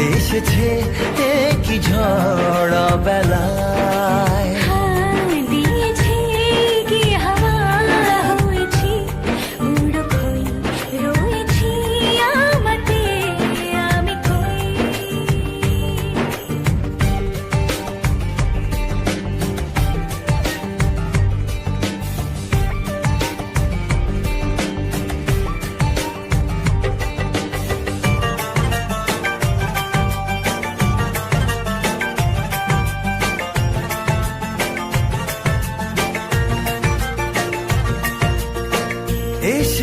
এসেছে কি ঝড় বেলায়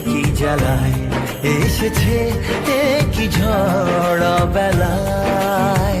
কি জ্বালায় এসেছে কি ঝড় বেলায়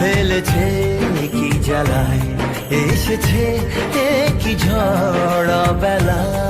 ফেলেছে কি জ্বালায় এসেছে কি ঝড় বেলায়